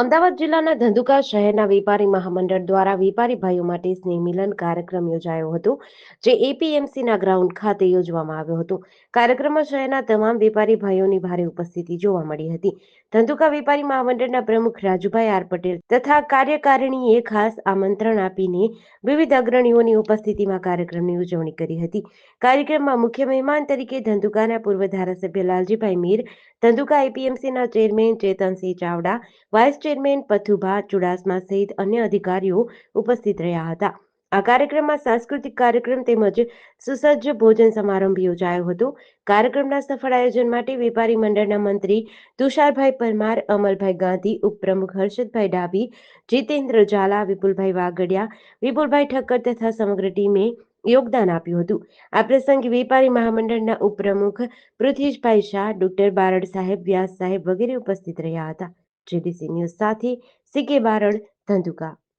અમદાવાદ જિલ્લાના ધંધુકા શહેરના વેપારી મહામંડળ દ્વારા વેપારી ભાઈઓ માટે સ્નેહ કાર્યક્રમ યોજાયો હતો, જે એપીએમસીના ગ્રાઉન્ડ ખાતે યોજવામાં આવ્યો હતો. કાર્યક્રમમાં શહેરના તમામ વેપારી ભાઈઓની ભારે ઉપસ્થિતિ જોવા મળી હતી. ધંધુકા વેપારી મહામંડળના પ્રમુખ રાજુભાઈ આર પટેલ તથા કાર્યકારિણીએ ખાસ આમંત્રણ આપીને વિવિધ અગ્રણીઓની ઉપસ્થિતિમાં કાર્યક્રમની ઉજવણી કરી હતી. કાર્યક્રમમાં મુખ્ય મહેમાન તરીકે ધંધુકાના પૂર્વ ધારાસભ્ય Laljibhai Mir Dhandhuka એપીએમસીના chairman Chetansinh Chavda, vice chairman Pathubha Chudasama સહિત અન્ય અધિકારીઓ ઉપસ્થિત રહ્યા હતા. આ કાર્યક્રમમાં સાંસ્કૃતિક કાર્યક્રમ તેમજ સુસજ્જ ભોજન સમારંભ યોજાયો હતો. કાર્યક્રમના સફળ આયોજન માટે વેપારી મંડળના મંત્રી તુષારભાઈ પરમાર, અમલભાઈ ગાંધી, ઉપપ્રમુખ હર્ષદભાઈ ડાભી, જીતેન્દ્ર ઝાલા, વિપુલભાઈ વાગડિયા વિપુલભાઈ ઠક્કર તથા સમગ્ર ટીમે યોગદાન આપ્યું હતું. આ પ્રસંગે વેપારી મહામંડળના ઉપપ્રમુખ પૃથ્વીશભાઈ શાહ, ડોક્ટર બારડ સાહેબ, વ્યાસ સાહેબ વગેરે ઉપસ્થિત રહ્યા હતા. જીડીસી ન્યૂઝ સાથે સીકે બારડ, ધંધુકા.